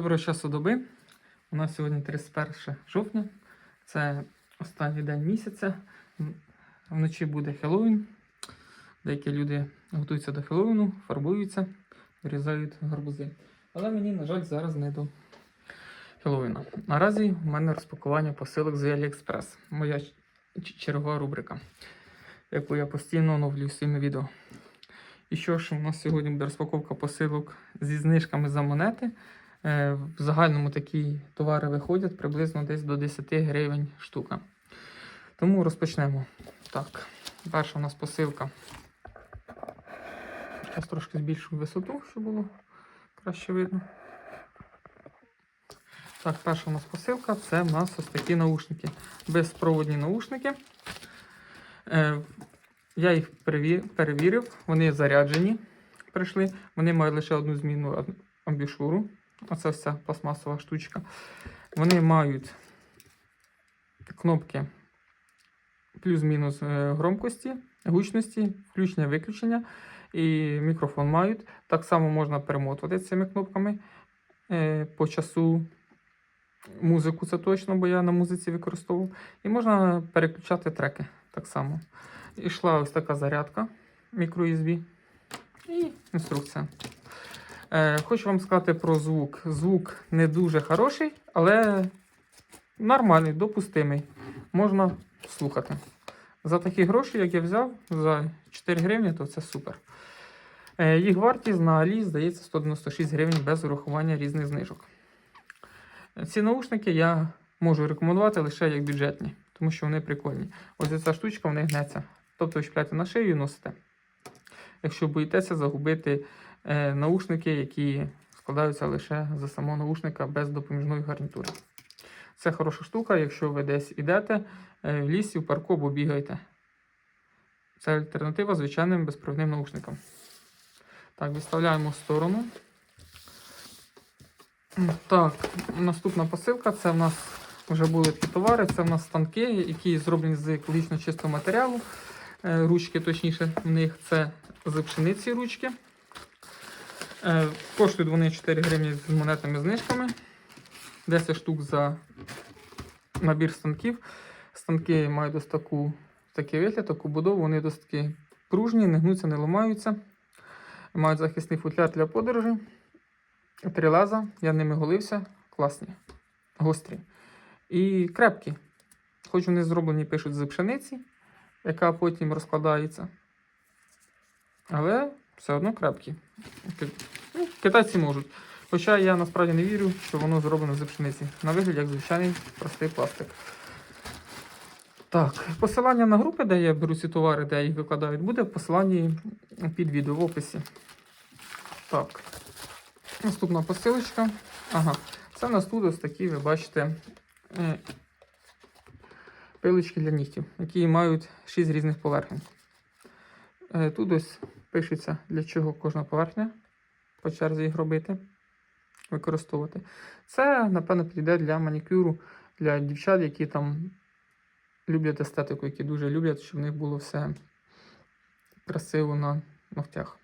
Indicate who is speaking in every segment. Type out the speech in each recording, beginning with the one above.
Speaker 1: Доброго часу доби. У нас сьогодні 31 жовтня. Це останній день місяця. Вночі буде Хеллоуін. Деякі люди готуються до Хеллоуіну, фарбуються, вирізають гарбузи. Але мені, на жаль, зараз не до Хеллоуіна. Наразі в мене розпакування посилок з AliExpress. Моя чергова рубрика, яку я постійно оновлюю своїми відео. І що ж, у нас сьогодні буде розпаковка посилок зі знижками за монети. Е, В загальному такі товари виходять приблизно десь до 10 гривень штука. Тому розпочнемо. Так, перша у нас посилка. Зараз трошки збільшую висоту, щоб було краще видно. Так, перша у нас посилка це в нас ось такі наушники. Безпроводні наушники. Е, я їх перевірив, вони заряджені. Прийшли. Вони мають лише одну змінну амбішуру. Оце вся пластмасова штучка. Вони мають кнопки плюс-мінус е, громкості, гучності, включення-виключення і мікрофон мають. Так само можна перемотувати цими кнопками е, по часу. Музику це точно, бо я на музиці використовував. І можна переключати треки так само. Ішла ось така зарядка мікро-USB і інструкція. Е, хочу вам сказати про звук. Звук не дуже хороший, але нормальний, допустимий. Можна слухати. За такі гроші, як я взяв, за 4 гривні, то це супер. Е, їх вартість на Алі, здається, 196 гривень без урахування різних знижок. Ці наушники я можу рекомендувати лише як бюджетні, тому що вони прикольні. Ось ця штучка в них гнеться. Тобто ви чіпляєте на шию і носите. Якщо боїтеся загубити наушники, які складаються лише за самого наушника без допоміжної гарнітури. Це хороша штука, якщо ви десь ідете е, в лісі, в парку або бігаєте. Це альтернатива звичайним безпровідним наушникам. Так, відставляємо в сторону. Так, наступна посилка це в нас вже були такі товари. Це в нас станки, які зроблені з екологічно чистого матеріалу. Е, Ручки, точніше, в них це з пшениці ручки. Е, Коштують вони 4 гривні з монетними знижками. 10 штук за набір станків. Станки мають ось таку, такий вигляд, таку будову. Вони досить таки пружні, не гнуться, не ламаються. Мають захисний футляр для подорожі. Три леза, я ними голився. Класні, гострі. І крепкі. Хоч вони зроблені, пишуть з пшениці, яка потім розкладається. Але все одно крепкі. Ки- ну, Китайці можуть. Хоча я насправді не вірю, що воно зроблено з пшениці. На вигляд, як звичайний простий пластик. Так, посилання на групи, де я беру ці товари, де я їх викладаю, буде в посиланні під відео в описі. Так. Наступна посилочка. Ага. Це в нас тут ось такі, ви бачите, е, пилочки для нігтів, які мають 6 різних поверхень. Е, Тут ось пишеться, для чого кожна поверхня, по черзі їх робити, використовувати. Це, напевно, підійде для манікюру, для дівчат, які там люблять естетику, які дуже люблять, щоб в них було все красиво на ногтях.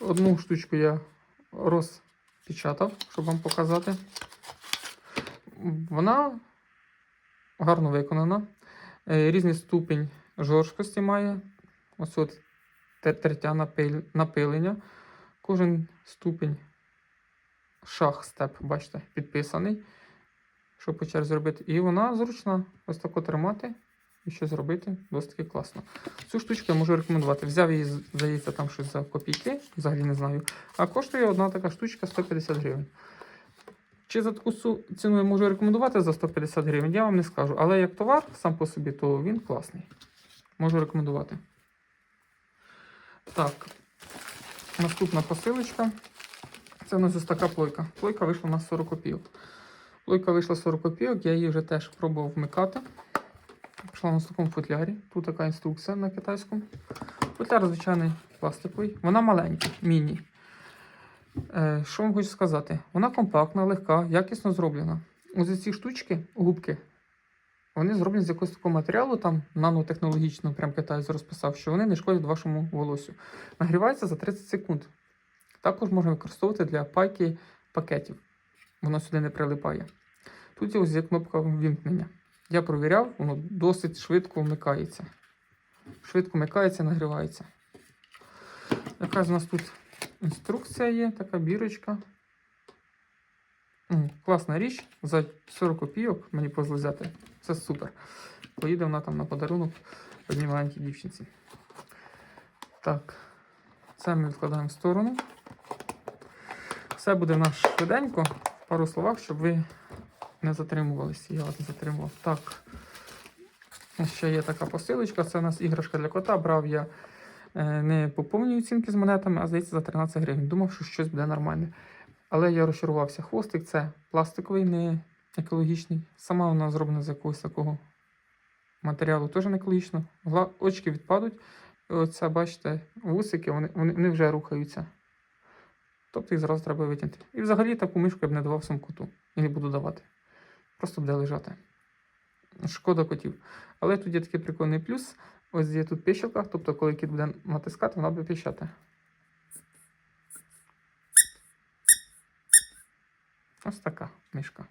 Speaker 1: Одну штучку я розпечатав, щоб вам показати. Вона гарно виконана. Е, Різний ступінь жорсткості має. Ось от тертя напилення. Кожен ступінь шах степ, бачите, підписаний. Що по черзі зробити. І вона зручна ось тако тримати і що зробити досить таки класно. Цю штучку я можу рекомендувати. Взяв її, здається, там щось за копійки, взагалі не знаю. А коштує одна така штучка 150 гривень. Чи за таку ціну я можу рекомендувати за 150 гривень, я вам не скажу. Але як товар сам по собі, то він класний. Можу рекомендувати. Так. Наступна посилочка. Це у нас ось така плойка. Плойка вийшла на 40 копійок. Плойка вийшла 40 копійок, я її вже теж пробував вмикати. Пішла на такому футлярі. Тут така інструкція на китайському. Футляр звичайний пластиковий. Вона маленька, міні. Е, що вам хочу сказати? Вона компактна, легка, якісно зроблена. Ось ці штучки, губки, вони зроблені з якогось такого матеріалу, там нанотехнологічно, прям китаєць розписав, що вони не шкодять вашому волосю. Нагрівається за 30 секунд. Також можна використовувати для пайки пакетів. воно сюди не прилипає. Тут ось є кнопка вімкнення. Я провіряв, воно досить швидко вмикається. Швидко вмикається, нагрівається. Якась у нас тут інструкція є, така бірочка. Класна річ. За 40 копійок мені повезло взяти. Це супер. Поїде вона там на подарунок одній маленькій дівчинці. Так, це ми відкладаємо в сторону. Все буде в нас швиденько. В пару словах, щоб ви не затримувалися. Я вас не затримував. Так. Ще є така посилочка. Це у нас іграшка для кота. Брав я е, не по повній оцінки з монетами, а здається за 13 гривень. Думав, що щось буде нормальне. Але я розчарувався. Хвостик це пластиковий, не екологічний. Сама вона зроблена з якогось такого матеріалу, теж не екологічно. Очки відпадуть. І Оце, бачите, вусики, вони, вони, вже рухаються. Тобто їх зразу треба витягнути. І взагалі таку мишку я б не давав своєму коту. Не буду давати. Просто буде лежати. Шкода котів. Але тут є такий прикольний плюс. Ось є тут пищалка, тобто, коли кіт буде натискати, вона буде пищати. Ось така мишка.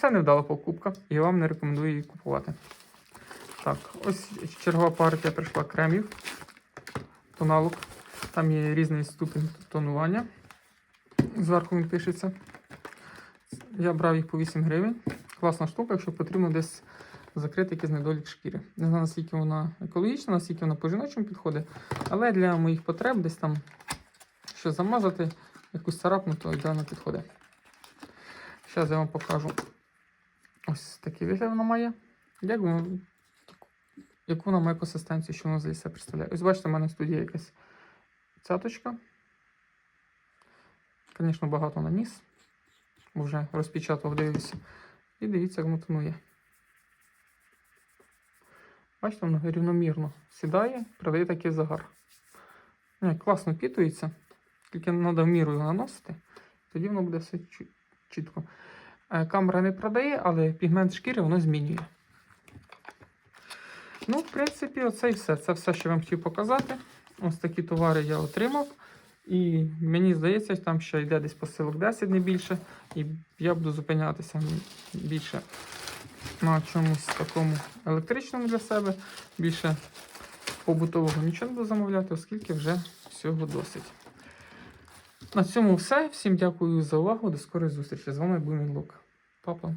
Speaker 1: Це невдала покупка, і я вам не рекомендую її купувати. Так, ось чергова партія прийшла кремів, тоналок. Там є різний ступінь тонування. Зверху він пишеться. Я брав їх по 8 гривень. Класна штука, якщо потрібно десь закрити якийсь недолік шкіри. Не знаю, наскільки вона екологічна, наскільки вона по жіночому підходить, але для моїх потреб десь там щось замазати, якусь царапну, то ідеально підходить. Зараз я вам покажу ось такий вигляд вона має. Як воно, яку вона має консистенцію, що вона з себе представляє. Ось бачите, в мене в студії якась цяточка. Звісно, багато наніс. бо Вже розпечатав, дивився. І дивіться, як воно тонує. Бачите, воно рівномірно сідає, придає такий загар. Не, класно впітується. Тільки треба в міру його наносити, тоді воно буде все чу- чітко. Е, Камера не продає, але пігмент шкіри воно змінює. Ну, в принципі, оце і все. Це все, що я вам хотів показати. Ось такі товари я отримав. І мені здається, там ще йде десь посилок 10, не більше. І я буду зупинятися більше на чомусь такому електричному для себе. Більше побутового нічого не буду замовляти, оскільки вже всього досить. На цьому все. Всім дякую за увагу. До скорої зустрічі. З вами був Мідлок. Папа.